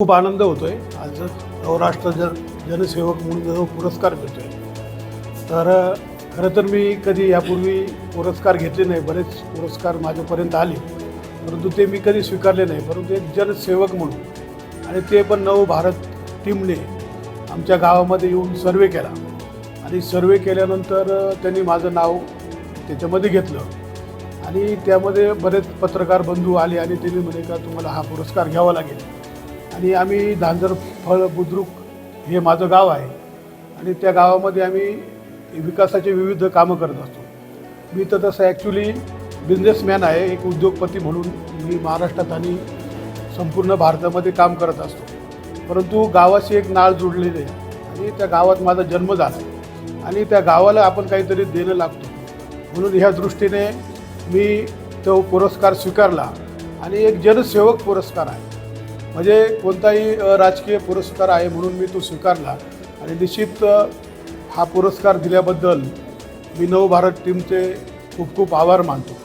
खूप आनंद होतोय. आज नवराष्ट्र जन जनसेवक म्हणून जो पुरस्कार मिळतोय. तर खरं तर मी कधी यापूर्वी पुरस्कार घेतले नाही. बरेच पुरस्कार माझ्यापर्यंत आले. परंतु ते मी कधी स्वीकारले नाही. परंतु एक जनसेवक म्हणून आणि ते पण नव भारत टीमने आमच्या गावामध्ये येऊन सर्वे केला. आणि सर्वे केल्यानंतर त्यांनी माझं नाव त्याच्यामध्ये घेतलं. आणि त्यामध्ये बरेच पत्रकार बंधू आले आणि त्यांनी म्हणे का तुम्हाला हा पुरस्कार घ्यावा लागेल. आणि आम्ही धांजर फळ बुद्रुक हे माझं गाव आहे. आणि त्या गावामध्ये आम्ही विकासाचे विविध कामं करत असतो. मी तर तसं ॲक्च्युली बिझनेसमॅन आहे एक उद्योगपती म्हणून मी महाराष्ट्रात आणि संपूर्ण भारतामध्ये काम करत असतो. परंतु गावाशी एक नाळ जुडलेली आहे. आणि त्या गावात माझा जन्म झाला. आणि त्या गावाला आपण काहीतरी देणं लागतो. म्हणून ह्या दृष्टीने मी तो पुरस्कार स्वीकारला. आणि एक जनसेवक पुरस्कार आहे. म्हणजे कोणताही राजकीय पुरस्कार आहे म्हणून मी तो स्वीकारला. आणि निश्चित हा पुरस्कार दिल्याबद्दल मी नवभारत टीमचे खूप खूप आभार मानतो.